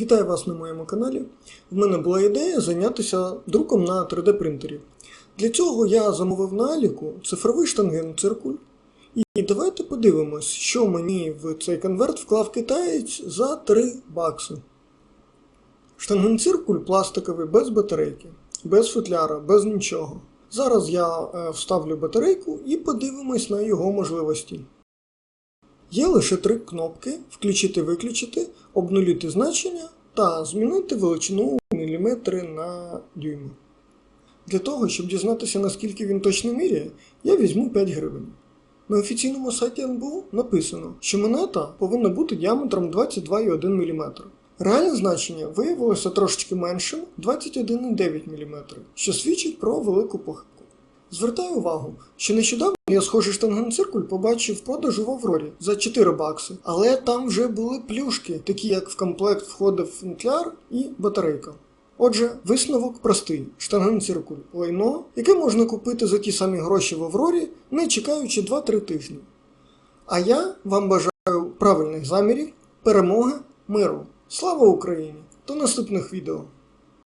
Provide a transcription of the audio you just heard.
Вітаю вас на моєму каналі. В мене була ідея зайнятися друком на 3D принтері. Для цього я замовив на Аліку цифровий штанген-циркуль. І давайте подивимось, що мені в цей конверт вклав китаєць за 3 бакси. Штанген-циркуль пластиковий без батарейки, без футляра, без нічого. Зараз я е, вставлю батарейку і подивимось на його можливості. Є лише три кнопки включити-виключити, обнулити значення та змінити величину міліметри на дюйми. Для того, щоб дізнатися, наскільки він точно міряє, я візьму 5 гривень. На офіційному сайті НБУ написано, що монета повинна бути діаметром 22,1 мм. Реальне значення виявилося трошечки меншим 21,9 мм, що свідчить про велику похибку. Звертаю увагу, що нещодавно я схожий штангенциркуль побачив продажу в Аврорі за 4 бакси, але там вже були плюшки, такі як в комплект входив футляр і батарейка. Отже, висновок простий: штангенциркуль лайно, яке можна купити за ті самі гроші в Аврорі, не чекаючи 2-3 тижні. А я вам бажаю правильних замірів, перемоги, миру. Слава Україні! До наступних відео!